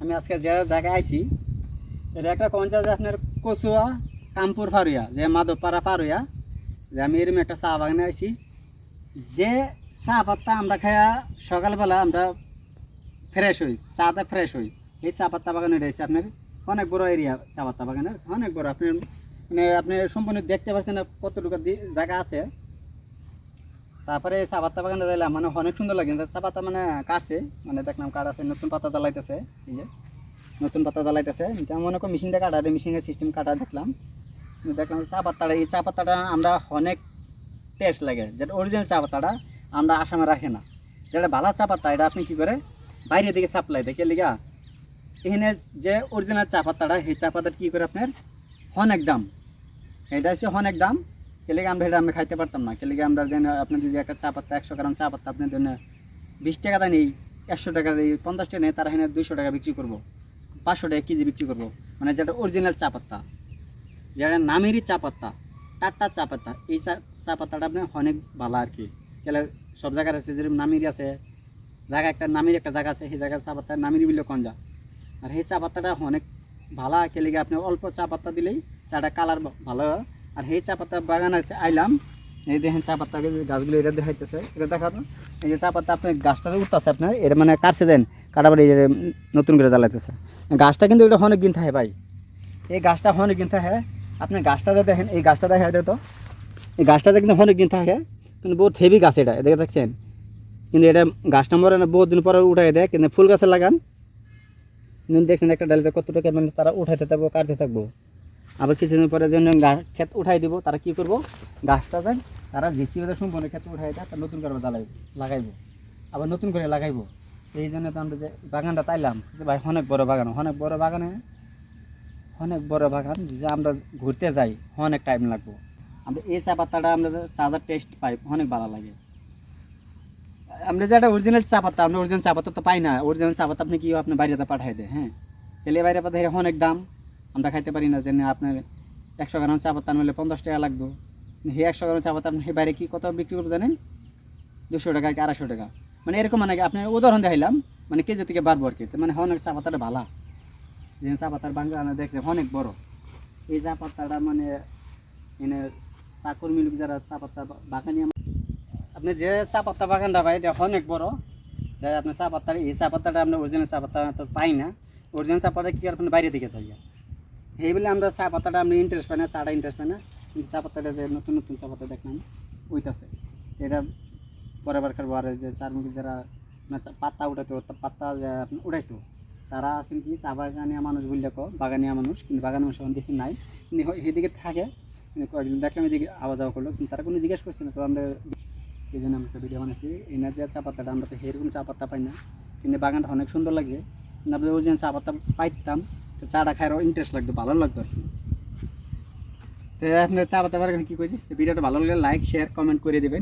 আমি আজকে যে জায়গায় আইছি, এটা একটা কঞ্চা যে আপনার কচুয়া, কামপুর ফারুয়া যে মাধবপাড়া ফারুয়া যে আমি এরকম একটা চা বাগানে আইছি। যে চা পাত্তা আমরা খায়া সকালবেলা আমরা ফ্রেশ হই চাটা ফ্রেশ হই, এই চা পাত্তা বাগানে রয়েছে আপনার অনেক বড় এরিয়া চা পাত্তা বাগানের অনেক বড়। আপনি মানে আপনি সম্পূর্ণ দেখতে পাচ্ছেন কতটুকু জায়গা আছে। তারপরে চা পাত্তা বাগানে যাইলাম মানে অনেক সুন্দর লাগে। চা পাতা মানে কাটছে মানে দেখলাম কাট আছে, নতুন পাতা জ্বালাইতেছে, এই যে নতুন পাতা জ্বালাইতেছে। এটা মনে করো মেশিনটা কাটা মেশিনের সিস্টেম কাটা দেখলাম। দেখলাম চা পাতাটা এই চা পাতাটা আমরা অনেক টেস্ট লাগে। যেটা অরিজিনাল চা পাতাটা আমরা আসামে রাখি না। যেটা ভালো চা পাতা এটা আপনি কী করে বাইরের দিকে সাপ্লাই দেয়। লিগা? এখানে যে অরিজিনাল চা পাতাটা সেই চা পাতাটা কী করে আপনার? অনেক দাম। এটা হচ্ছে অনেক দাম। কেলেগে আমরা এটা আমরা খাইতে পারতাম না। কেলেগে আমরা যেন আপনার যদি একটা চা পাতা একশো গ্রাম চা পাতা আপনার জন্য বিশ টাকা দেয় নেই, একশো টাকা দেয়, পঞ্চাশ টাকা নেই, তারা এখানে দুইশো টাকা বিক্রি করব। পাঁচশো টাকা কেজি বিক্রি করব। মানে যেটা অরিজিনাল চা পাতা যেটা নামেরই চা পাতা টাট্টা চা পাতা এই চা চা পাতাটা আপনার অনেক ভালো আর কি। কেলে সব জায়গার আছে, যেরকম নামেরি আছে, জায়গা একটা নামের একটা জায়গা আছে, সেই জায়গার চা পাতা নামেরি বললে কঞ্জা আর সেই চা পাতাটা অনেক ভালো কেলেগে আপনি অল্প চা পাতা দিলেই চাটা কালার ভালো। আর এই চা পাতা বাগান আছে, আইলাম। এই দেখেন চা পাতা গাছগুলো এটা দেখাইতেছে, এটা দেখাতো এই যে চা পাতা আপনি গাছটা উঠতেছে আপনার এটা মানে কাটছে দেন কাটাবার এই নতুন করে জ্বালাইতেছে। গাছটা কিন্তু এটা অনেক দিন থাকে ভাই। এই গাছটা অনেক দিন থাকে। আপনি গাছটা দেখেন, এই গাছটা দেখা তো? এই গাছটা যে কিন্তু অনেক দিন থাকে, কিন্তু বহুত হেভি গাছ এটা দেখে দেখছেন? কিন্তু এটা গাছটা মরে না, বহুত দিন পরে উঠাই দেয়, কিন্তু ফুল গাছে লাগান। দেখছেন একটা ডালিতে কত টাকা মানে তারা উঠাইতে থাকব, কাটতে থাকব। আবার কিছুদিন পরে যেন ক্ষেত উঠাই দিব, তারা কি করব? গাছটা যায় তারা জিসি ওদের সম্পূর্ণ ক্ষেত উঠাই দেয় নতুন করে জ্বালাই লাগাইবো। আবার নতুন করে লাগাইবো। এই জন্য তো আমরা যে বাগানটা তাইলাম যে ভাই অনেক বড় বাগান, অনেক বড় বাগানে অনেক বড় বাগান যে আমরা ঘুরতে যাই, অনেক টাইম লাগবো। আমরা এই চা পাতাটা আমরা যে চাঁদার টেস্ট পাই, অনেক ভালো লাগে। আমরা যে একটা অরিজিনাল চা পাতা, আমরা অরিজিনাল চা পাতা তো পাই না অরিজিনাল চা পাতা আপনি কি আপনি বাইরেতে পাঠাই দেয় হ্যাঁ? তেলে বাইরে পাতা অনেক দাম। আমরা খাইতে পারি না যে আপনার একশো গ্রাম চা পাতা আনলে পঞ্চাশ টাকা লাগবে। সেই একশো গ্রাম চা পাতা আপনি সেই বাইরে কি কত বিক্রি করব জানেন? দুশো টাকা কি আড়াইশো টাকা। মানে এরকম মানে কি, আপনার উদাহরণ দেখাইলাম মানে কেজি থেকে বাড়বো আর কি। মানে অনেক চা পাতাটা ভালো যে চা পাতার বাগান দেখছে, অনেক বড়। এই চা পাতাটা মানে এনে চা কর্মী লোক যারা চা পাতা বাগানি আপনি যে চা পাতা বাগানটা পাই এটা অনেক বড়। যে আপনি চা পাতার এই চা পাতাটা আমরা অরিজিনাল চা পাতা পাই না। অরিজিনাল চা পাতা কি আপনি বাইরে দিকে চাই এই বলে আমরা চা পাতাটা, আমরা ইন্টারেস্ট পাই না, চাটা ইন্টারেস্ট পাই না। কিন্তু চা পাতাটা যে নতুন নতুন চা পাতা দেখলাম, ওইটাছে। এটা পরে বারকার বারে যে চার মুখে যারা পাতা উঠাইতো পাতা উঠাইতো, তারা আছেন কি, চা বাগানিয়া মানুষ বললে কো, বাগানিয়া মানুষ, কিন্তু বাগান মানুষ এখন দেখি নাই। কিন্তু সেদিকে থাকে, কিন্তু কয়েকদিন দেখলাম এদিকে আওয়া যাওয়া করল, কিন্তু তারা কোনো জিজ্ঞেস করছে না। তো আমরা এই জন্য আমি একটা ভিডিও বানাইছি। এই না যে চা পাতাটা, আমরা তো সেরকম চা পাতা পাই না। কিন্তু বাগানটা অনেক সুন্দর লাগছে। কিন্তু আমরা ওই যে চা পাতা পাইতাম চাটা খাই ইন্টারেস্ট লাগতো, ভালো লাগতো আর কি। তো আপনার চা পাতা পারেন কী করছিস ভিডিওটা ভালো লাগলে লাইক শেয়ার কমেন্ট করে দেবেন।